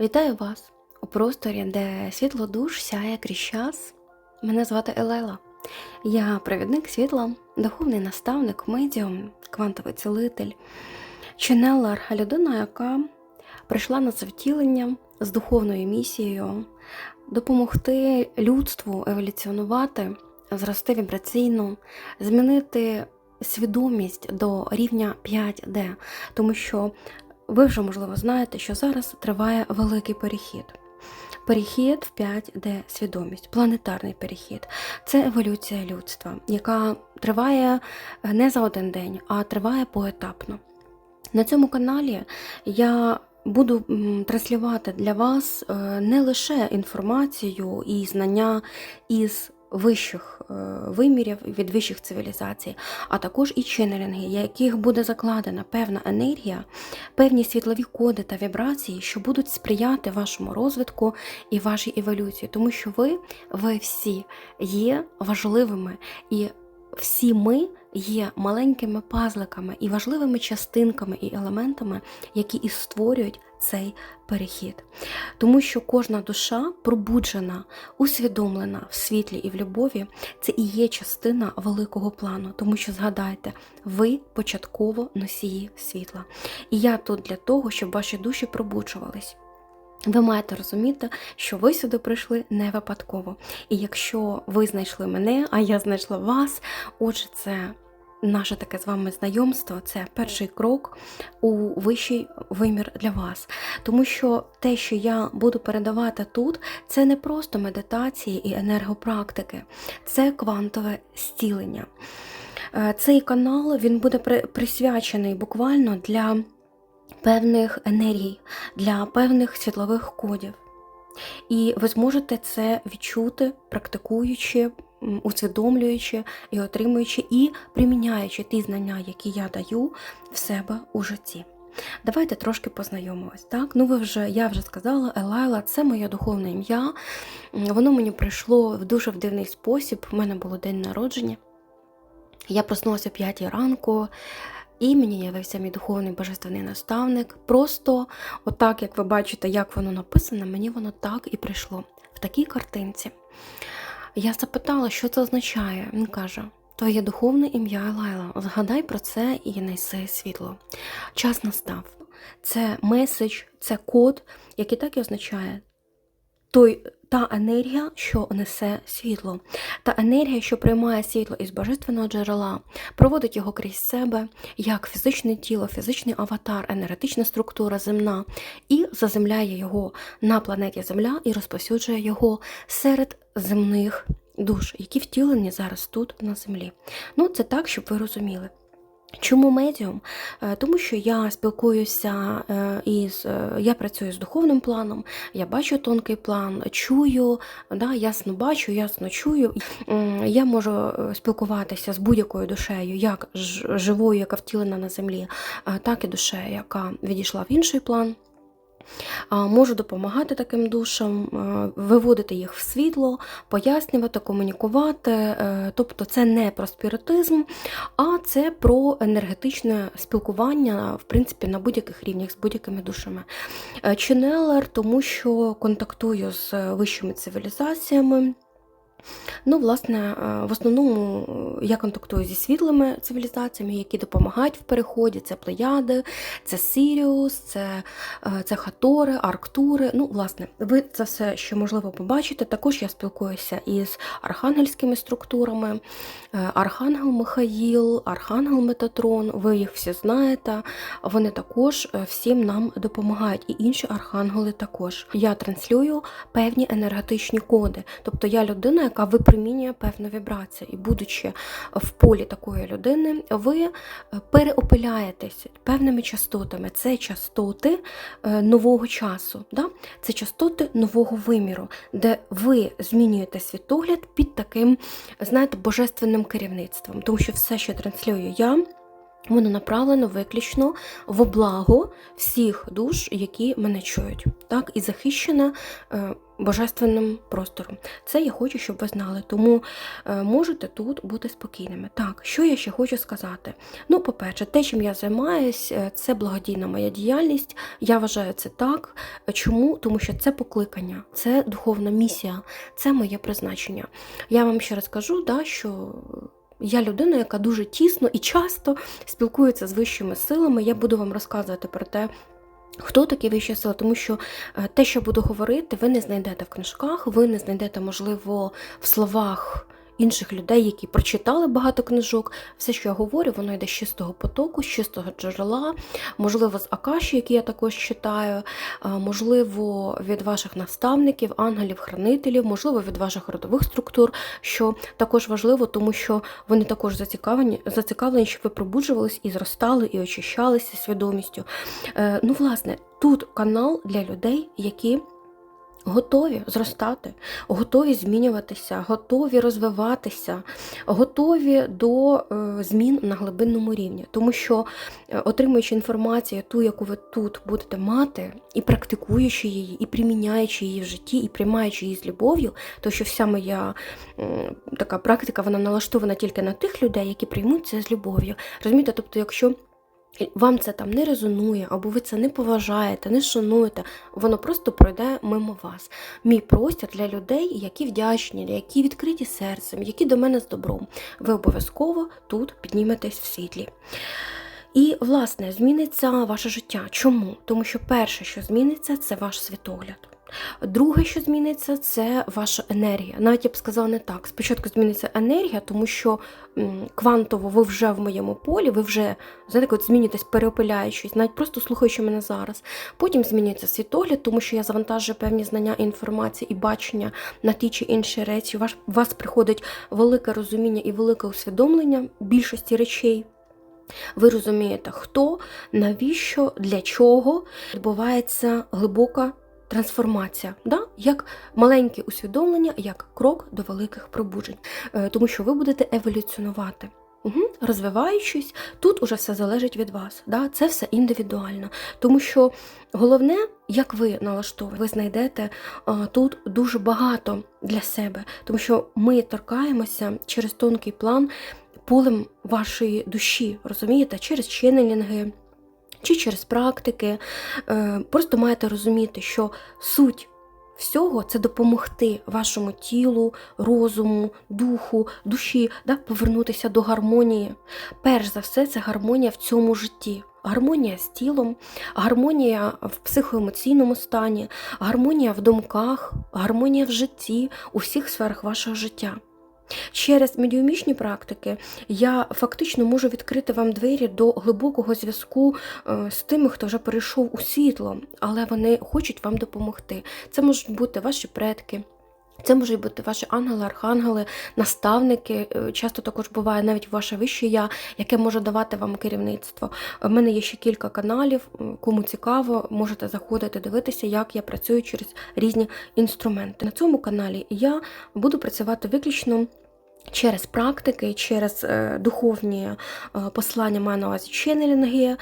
Вітаю вас у просторі, де світло душ сяє крізь час. Мене звати Елела. Я провідник світла, духовний наставник, медіум, квантовий цілитель, ченелер, людина, яка прийшла на це втілення з духовною місією допомогти людству еволюціонувати, зрости вібраційно, змінити свідомість до рівня 5D, тому що ви вже, можливо, знаєте, що зараз триває великий перехід. Перехід в 5D свідомість, планетарний перехід. Це еволюція людства, яка триває не за один день, а триває поетапно. На цьому каналі я буду транслювати для вас е, не лише інформацію і знання із вищих е, вимірів від вищих цивілізацій, а також і ченнелінги, яких буде закладена певна енергія, певні світлові коди та вібрації, що будуть сприяти вашому розвитку і вашій еволюції, тому що ви, ви всі є важливими і всі ми є маленькими пазликами і важливими частинками і елементами, які і створюють цей перехід. Тому що кожна душа пробуджена, усвідомлена в світлі і в любові, це і є частина великого плану. Тому що згадайте, ви початково носії світла. І я тут для того, щоб ваші душі пробуджувались. Ви маєте розуміти, що ви сюди прийшли не випадково. І якщо ви знайшли мене, а я знайшла вас, отже, це наше таке з вами знайомство, це перший крок у вищий вимір для вас. Тому що те, що я буду передавати тут, це не просто медитації і енергопрактики, це квантове стілення. Е, Цей канал він буде присвячений буквально для певних енергій, для певних світлових кодів. І ви зможете це відчути, практикуючи, усвідомлюючи і отримуючи, і приміняючи ті знання, які я даю в себе у житті. Давайте трошки познайомимось. Так, ну ви вже я вже сказала, Елайла це моє духовне ім'я. Воно мені прийшло в дуже в дивний спосіб. У мене було день народження. Я проснулася о 5 ранку, і мені явився мій духовний божественний наставник. Просто, отак, як ви бачите, як воно написано, мені воно так і прийшло в такій картинці. Я запитала, що це означає. Він каже: Твоє духовне ім'я Лайла. Згадай про це і неси світло. Час настав. Це меседж, це код, який так і означає той, та енергія, що несе світло, та енергія, що приймає світло із божественного джерела, проводить його крізь себе як фізичне тіло, фізичний аватар, енергетична структура земна, і заземляє його на планеті Земля і розповсюджує його серед земних душ, які втілені зараз тут на землі. Ну, це так, щоб ви розуміли. Чому медіум? Е, Тому що я спілкуюся е, із е, я працюю з духовним планом, я бачу тонкий план, чую, да, ясно бачу, ясно чую. Я можу спілкуватися з будь-якою душею, як живою, яка втілена на землі, так і душею, яка відійшла в інший план. Можу допомагати таким душам, виводити їх в світло, пояснювати, комунікувати. Е, Тобто це не про спіритизм, а це про енергетичне спілкування, в принципі, на будь-яких рівнях з будь-якими душами. Е, Ченелер, тому що контактую з е, вищими цивілізаціями. Ну, власне, е, в основному е, я контактую зі світлими цивілізаціями, які допомагають в переході. Це Плеяди, це Сіріус, це, е, це Хатори, Арктури. Ну, власне, ви це все, що можливо побачите. Також я спілкуюся із архангельськими структурами, Архангел Михаїл, Архангел Метатрон. Ви їх всі знаєте. Вони також всім нам допомагають, і інші архангели також. Я транслюю певні енергетичні коди. Тобто я людина, яка випромінює певну вібрацію. І будучи в полі такої людини, ви е, переопиляєтесь певними частотами. Це частоти е, нового часу, да? це частоти нового виміру, де ви змінюєте світогляд під таким, знаєте, божественним керівництвом. Тому що все, що транслюю я. Воно направлено виключно в благо всіх душ, які мене чують, так і захищене е, божественним простором. Це я хочу, щоб ви знали. Тому е, можете тут бути спокійними. Так, що я ще хочу сказати? Ну, по-перше, те, чим я займаюсь, е, це благодійна моя діяльність. Я вважаю це так. Чому? Тому що це покликання, це духовна місія, це моє призначення. Я вам ще раз кажу, да, що. Я людина, яка дуже тісно і часто спілкується з вищими силами. Я буду вам розказувати про те, Хто такі вищі сили? Тому що е, те, що буду говорити, ви не знайдете в книжках, ви не знайдете, можливо, в словах інших людей, які прочитали багато книжок. Все, що я говорю, воно йде з чистого потоку, з чистого джерела, можливо, з Акаші, які я також читаю, е, можливо, від ваших наставників, ангелів, хранителів, можливо, від ваших родових структур, що також важливо, тому що вони також зацікавлені, зацікавлені, щоб ви пробуджувались і зростали, і очищалися свідомістю. Е, Ну, власне, тут канал для людей, які готові зростати, готові змінюватися, готові розвиватися, готові до е, змін на глибинному рівні. Тому що, е, отримуючи інформацію, ту, яку ви тут будете мати, і практикуючи її, і приміняючи її в житті, і приймаючи її з любов'ю, то що вся моя така практика вона налаштована тільки на тих людей, які приймуть це з любов'ю. Розумієте, тобто, якщо вам це там не резонує, або ви це не поважаєте, не шануєте, воно просто пройде мимо вас. Мій простір для людей, які вдячні, які відкриті серцем, які до мене з добром. Ви обов'язково тут підніметесь в світлі. І, власне, зміниться ваше життя. Чому? Тому що перше, що зміниться, це ваш світогляд. Друге, що зміниться, це ваша енергія. Навіть я б сказала не так. Спочатку зміниться енергія, тому що квантово ви вже в моєму полі, ви вже знаєте, от змінюєтесь, переопиляючись, навіть просто слухаючи мене зараз. Потім змінюється світогляд, тому що я завантажую певні знання, інформації і бачення на ті чи інші речі. У вас приходить велике розуміння і велике усвідомлення більшості речей. Ви розумієте, хто, навіщо, для чого відбувається глибока трансформація, да? як маленьке усвідомлення, як крок до великих пробуджень, е, тому що ви будете еволюціонувати. Угу. Розвиваючись, тут уже все залежить від вас. Да? Це все індивідуально. Тому що головне, як ви налаштовані, ви знайдете а, тут дуже багато для себе, тому що ми торкаємося через тонкий план полем вашої душі, розумієте, через ченнелінги, чи через практики. Е, просто маєте розуміти, що суть всього це допомогти вашому тілу, розуму, духу, душі да, повернутися до гармонії. Перш за все, це гармонія в цьому житті. Гармонія з тілом, гармонія в психоемоційному стані, гармонія в думках, гармонія в житті, у всіх сферах вашого життя. Через медіумічні практики я фактично можу відкрити вам двері до глибокого зв'язку е, з тими, хто вже перейшов у світло, але вони хочуть вам допомогти. Це можуть бути ваші предки. Це можуть бути ваші ангели, архангели, наставники. Е, часто також буває навіть ваше вище я, яке може давати вам керівництво. У мене є ще кілька каналів, кому цікаво, можете заходити, дивитися, як я працюю через різні інструменти. На цьому каналі я буду працювати виключно. Через практики, через е, духовні е, послання маю на увазі ченнелінги. Е,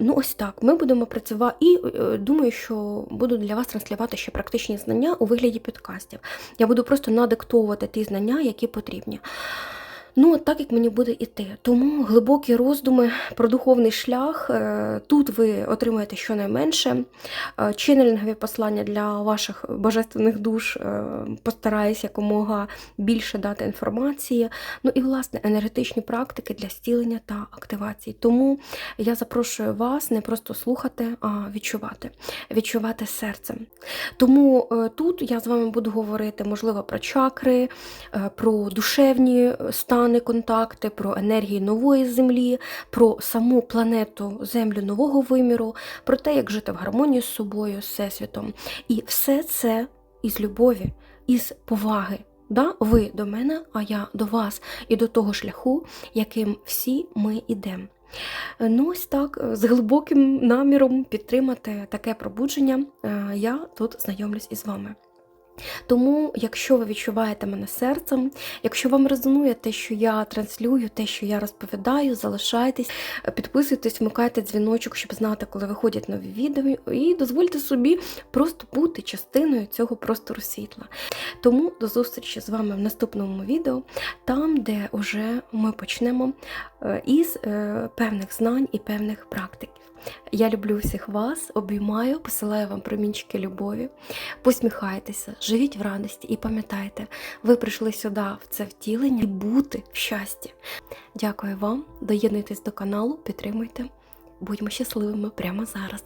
ну, ось так. Ми будемо працювати і думаю, що буду для вас транслювати ще практичні знання у вигляді підкастів. Я буду просто надиктовувати ті знання, які потрібні. Ну, так як мені буде іти. Тому глибокі роздуми про духовний шлях. Е, тут ви отримаєте щонайменше е, ченнелінгові послання для ваших божественних душ, е, постараюсь якомога більше дати інформації. Ну і, власне, енергетичні практики для стілення та активації. Тому я запрошую вас не просто слухати, а відчувати, відчувати серцем. Тому тут я з вами буду говорити, можливо, про чакри, про душевні стани стани контакти, про енергії нової землі, про саму планету Землю нового виміру, про те, як жити в гармонії з собою, з всесвітом. І все це із любові, із поваги. Да? Ви до мене, а я до вас, і до того шляху, яким всі ми йдемо. Ну, ось так, з глибоким наміром підтримати таке пробудження, е, я тут знайомлюсь із вами. Тому, якщо ви відчуваєте мене серцем, якщо вам резонує те, що я транслюю, те, що я розповідаю, залишайтесь, підписуйтесь, вмикайте дзвіночок, щоб знати, коли виходять нові відео, і дозвольте собі просто бути частиною цього простору світла. Тому до зустрічі з вами в наступному відео, там, де вже ми почнемо е, із е, певних знань і певних практик. Я люблю всіх вас, обіймаю, посилаю вам промінчики любові. Посміхайтеся, живіть в радості і пам'ятайте, ви прийшли сюди в це втілення і бути в щасті. Дякую вам, доєднуйтесь до каналу, підтримуйте. Будьмо щасливими прямо зараз.